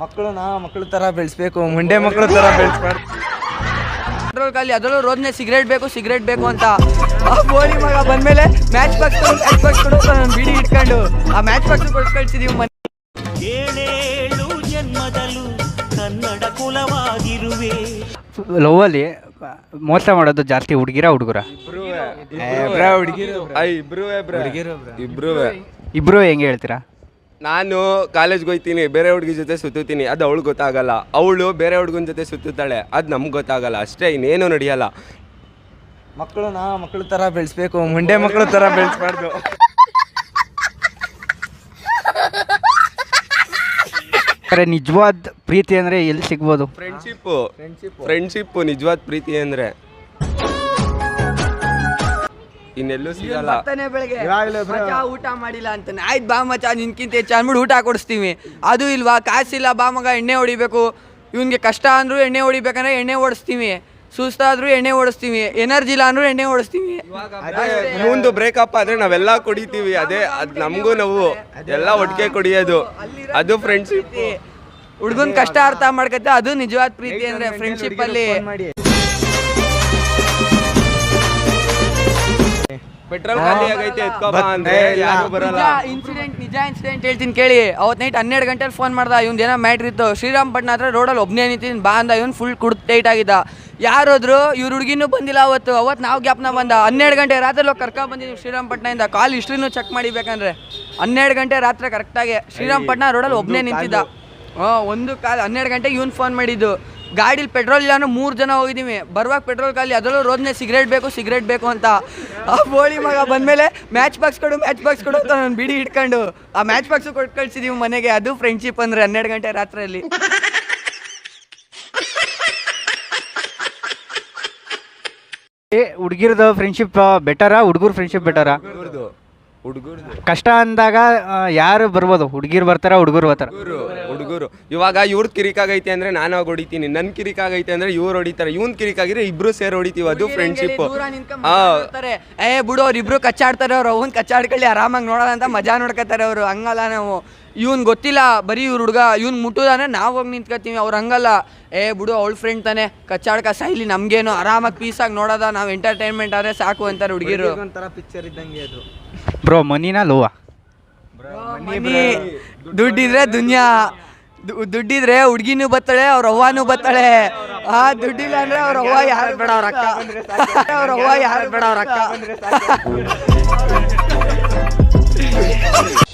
ಮಕ್ಕಳನ್ನ ಮಕ್ಕಳ ತರ ಬೆಳೆಸ್ಬೇಕು ಮುಂಡೆ ಮಕ್ಕಳ ತರ ಬೆಳೆಸ್ಬಾರ್ದು. ಪೆಟ್ರೋಲ್ ಖಾಲಿ ಅದರಲ್ಲೂ ರೋದ್ನೆ ಸಿಗರೇಟ್ ಬೇಕು ಸಿಗರೇಟ್ ಬೇಕು ಅಂತ. ಆ ಬೋಳಿ ಮಗ ಬಂದ್ಮೇಲೆ ಮ್ಯಾಚ್ ಬಾಕ್ಸ್ ಮ್ಯಾಚ್ ಬಾಕ್ಸ್ ಕೊಡು ನಾನು ಬಿಡಿ ಇಟ್ಕೊಂಡು ಆ ಮ್ಯಾಚ್ ಬಾಕ್ಸ್ ಕೊಟ್ಟು ಕಳ್ಸಿದೀವಿ ಮನೆ. ಏಳೇಳು ಜನ್ಮದಲ್ಲೂ ಕನ್ನಡ ಕುಲವಾಗಿರುವೆ. ಲವ್ವಲ್ಲಿ ಮೋಸ ಮಾಡೋದು ಜಾಸ್ತಿ ಹುಡುಗಿರ ಹುಡುಗರ? ಹುಡುಗಿರು. ಇಬ್ರು ಹುಡುಗಿರು ಇಬ್ರು. ಇಬ್ರು ಹೆಂಗೆ ಹೇಳ್ತೀರಾ? ನಾನು ಕಾಲೇಜ್ಗೆ ಹೋಗ್ತೀನಿ ಬೇರೆ ಹುಡುಗಿ ಜೊತೆ ಸುತ್ತೀನಿ ಅದು ಅವಳು ಗೊತ್ತಾಗಲ್ಲ. ಅವಳು ಬೇರೆ ಹುಡುಗನ ಜೊತೆ ಸುತ್ತುತ್ತಾಳೆ ಅದು ನಮ್ಗೆ ಗೊತ್ತಾಗಲ್ಲ ಅಷ್ಟೇ ಇನ್ನೇನು ನಡೆಯಲ್ಲ. ಮಕ್ಕಳನ್ನ ಮಕ್ಕಳ ಥರ ಬೆಳೆಸ್ಬೇಕು ಮುಂಡೆ ಮಕ್ಕಳ ಥರ ಬೆಳೆಸ್ಬಾರ್ದು. ನಿಜವಾದ ಪ್ರೀತಿ ಅಂದರೆ ಎಲ್ಲಿ ಸಿಗ್ಬೋದು? ಫ್ರೆಂಡ್ಶಿಪ್ಪು ಫ್ರೆಂಡ್ಶಿಪ್ಪು ನಿಜವಾದ ಪ್ರೀತಿ ಅಂದರೆ. ಇನ್ನೆಲ್ಲೂ ಸಿಗಲ್ಲ. ಬರ್ತಾನೆ ಬೆಳಗ್ಗೆ. ಇವಾಗ್ಲೇ ಬ್ರೋ. ಮಚ್ಚ ಊಟ ಮಾಡಿಲ್ಲ ಅಂತಾನೆ. ಆಯ್ತು ಬಾ ಚಾ ನಿನ್ಕಿಂತ ಹೆಚ್ಚು ಅಂದ್ಬಿಟ್ಟು ಊಟ ಕೊಡಿಸ್ತೀವಿ. ಅದು ಇಲ್ವಾ ಕಾಸಿಲ್ಲ ಬಾ ಮಗ ಎಣ್ಣೆ ಹೊಡಿಬೇಕು. ಇವನಿಗೆ ಕಷ್ಟ ಅಂದ್ರೂ ಎಣ್ಣೆ ಹೊಡಿಬೇಕಂದ್ರೆ ಎಣ್ಣೆ ಓಡಿಸ್ತೀವಿ. ಸುಸ್ತಾದ್ರೂ ಎಣ್ಣೆ ಓಡಿಸ್ತೀವಿ. ಎನರ್ಜಿ ಇಲ್ಲ ಅಂದ್ರೂ ಎಣ್ಣೆ ಓಡಿಸ್ತೀವಿ. ಮುಂದೆ ಬ್ರೇಕಪ್ ಆದ್ರೆ ನಾವೆಲ್ಲ ಕುಡಿತೀವಿ. ಅದೇ ಅದು ನಮಗೂ ನಾವು. ಎಲ್ಲ ಒಟ್ಟಿಗೆ ಕುಡಿಯೋದು. ಅದು ಫ್ರೆಂಡ್ಶಿಪ್ ಹುಡ್ಗನ್ ಕಷ್ಟ ಅರ್ಥ ಮಾಡ್ಕತ್ತೆ. ಅದು ನಿಜವಾದ ಪ್ರೀತಿ ಅಂದ್ರೆ ಫ್ರೆಂಡ್ಶಿಪ್ ಅಲ್ಲಿ ಪೆಟ್ರೋಲ್ ಖಾಲಿ ಆಗೈತೆ ಅಂದ್ರೆ. ಯಾರು ಬರಲ್ಲ. ಇನ್ಸಿಡೆಂಟ್ ನಿಜ ಇನ್ಸಿಡೆಂಟ್ ಹೇಳ್ತೀನಿ ಕೇಳಿ. ಅವತ್ ನೈಟ್ ಹನ್ನೆರಡು ಗಂಟೆಲಿ ಫೋನ್ ಮಾಡ್ದ ಇವ್ನ ಏನೋ ಮ್ಯಾಟ್ರ್ ಇತ್ತು. ಶ್ರೀರಾಮಪಟ್ಟಣ ಹತ್ರ ರೋಡಲ್ಲಿ ಒಬ್ಬನೇ ನಿಂತೀನಿ ಬಾ ಅಂದ ಇವ್ನು ಫುಲ್ ಕುಡ್ ಟೈಟ್ ಆಗಿದ್ದ. ಯಾರೋದ್ರು ಇವ್ರ ಹುಡುಗಿನೂ ಬಂದಿಲ್ಲ ಅವತ್ತು. ಅವತ್ತು ನಾವು ಗ್ಯಾಪ್ನ ಬಂದ. ಹನ್ನೆರಡು ಗಂಟೆ ರಾತ್ರಿ ಹೋಗಿ ಕರ್ಕೊ ಬಂದಿದ್ದೀವಿ ಶ್ರೀರಾಮ್ಪಟ್ಣದಿಂದ. ಕಾಲ್ ಹಿಸ್ಟ್ರಿನೂ ಚೆಕ್ ಮಾಡಿಬೇಕಂದ್ರೆ. ಹನ್ನೆರಡು ಗಂಟೆ ರಾತ್ರಿ ಕರೆಕ್ಟಾಗಿ ಶ್ರೀರಾಮಪಟ್ಟಣ ರೋಡಲ್ಲಿ ಒಬ್ಬನೇ ನಿಂತಿದ್ದ. ಹಾಂ ಒಂದು ಕಾಲ್. ಹನ್ನೆರಡು ಗಂಟೆಗೆ ಇವ್ನು ಫೋನ್ ಮಾಡಿದ್ದು. ಗಾಡೀಲಿ ಪೆಟ್ರೋಲ್ ಇಲ್ಲ ಅಂದ್ರೆ ಮೂರು ಜನ ಹೋಗಿದ್ದೀವಿ ಬರುವಾಗ ಪೆಟ್ರೋಲ್ ಖಾಲಿ ಅದರಲ್ಲೂ ರೋದ್ನೆ ಸಿಗರೇಟ್ ಬೇಕು ಸಿಗರೇಟ್ ಬೇಕು ಅಂತ. ಆ ಬೋಳಿ ಮಗ ಬಂದಮೇಲೆ ಮ್ಯಾಚ್ ಬಾಕ್ಸ್ ಕೊಡು ಮ್ಯಾಚ್ ಬಾಕ್ಸ್ ಕೊಡು ಅಂತ ನಾನು ಬಿಡಿ ಇಟ್ಕೊಂಡು ಆ ಮ್ಯಾಚ್ ಬಾಕ್ಸು ಕೊಟ್ಟು ಕಳ್ಸಿದೀವಿ ಮನೆಗೆ. ಅದು ಫ್ರೆಂಡ್ಶಿಪ್ ಅಂದ್ರೆ ಹನ್ನೆರಡು ಗಂಟೆ ರಾತ್ರಿಯಲ್ಲಿ. ಏ ಹುಡುಗಿರದು ಫ್ರೆಂಡ್ಶಿಪ್ ಬೆಟರಾ ಹುಡುಗರ ಫ್ರೆಂಡ್ಶಿಪ್ ಬೆಟರಾ ಹುಡುಗರು ಹುಡುಗರ್ದು ಕಷ್ಟ ಅಂದಾಗ ಯಾರು ಬರ್ಬೋದು? ಹುಡುಗಿರು ಬರ್ತಾರ ಹುಡುಗರು ಬರ್ತಾರ? ಹುಡುಗರು ಇವಾಗ ಇವ್ರದ್ ಕಿರಿಕಾಗೈತೆ ಅಂದ್ರೆ ನಾನು ಅವಾಗ ಹೊಡಿತೀನಿ. ನನ್ ಕಿರಿಕಾಗೈತೆ ಅಂದ್ರೆ ಇವ್ರು ಹೊಡಿತಾರೆ. ಇವನ್ ಕಿರಿಕಾಗಿದ್ರೆ ಇಬ್ರು ಸೇರಿ ಹೊಡಿತೀವಿ. ಅದು ಫ್ರೆಂಡ್ಶಿಪ್. ಏ ಬಿಡು ಅವ್ರು ಇಬ್ರು ಕಚ್ಚಾಡ್ತಾರೆ ಅವ್ರು. ಅವನ್ ಕಚ್ಚಾಡ್ಕೊಳ್ಳಿ ಆರಾಮಾಗಿ ನೋಡೋಣ ಅಂತ ಮಜಾ ನೋಡ್ಕೊತಾರೆ ಅವರು. ಹಂಗಲ್ಲ ನಾವು. ಇವ್ನ್ ಗೊತ್ತಿಲ್ಲ ಬರೀ ಇವ್ರ ಹುಡುಗ. ಇವ್ನ್ ಮುಟ್ಟುದಾನೆ ನಾವ್ ಹೋಗಿ ನಿಂತ್ಕೊತೀವಿ. ಅವ್ರು ಹಂಗಲ್ಲ. ಏ ಬಿಡು ಅವಳ ಫ್ರೆಂಡ್ ತಾನೆ. ಕಚ್ಚಾಡ್ಕ ಸೈಲಿ ನಮ್ಗೇನು. ಆರಾಮಾಗಿ ಪೀಸಾಗಿ ನೋಡೋದ. ನಾವು ಎಂಟರ್ಟೈನ್ಮೆಂಟ್ ಆದ್ರೆ ಸಾಕು ಅಂತಾರೆ ಹುಡುಗಿರು. ಒಂಥರ ಪಿಕ್ಚರ್ ಇದ್ದಂಗೆ ಅದು ಬ್ರೋ ಮನಿನ ಲೋವಾ? ಮನಿ. ದುಡ್ಡಿದ್ರೆ ದುನಿಯಾ. ದುಡ್ಡಿದ್ರೆ ಹುಡ್ಗಿನೂ ಬತ್ತಾಳೆ ಅವ್ರ ಅವ್ವನೂ ಬತ್ತಾಳೆ. ಆ ದುಡ್ಡಿಲ್ಲ ಅಂದ್ರೆ ಅವ್ರ ಅವ್ವ ಯಾರು ಬೇಡ ಅವ್ರ ಅಕ್ಕ ಅವ್ರ ಅವ್ವ ಯಾರು ಬೇಡ ಅವ್ರ ಅಕ್ಕ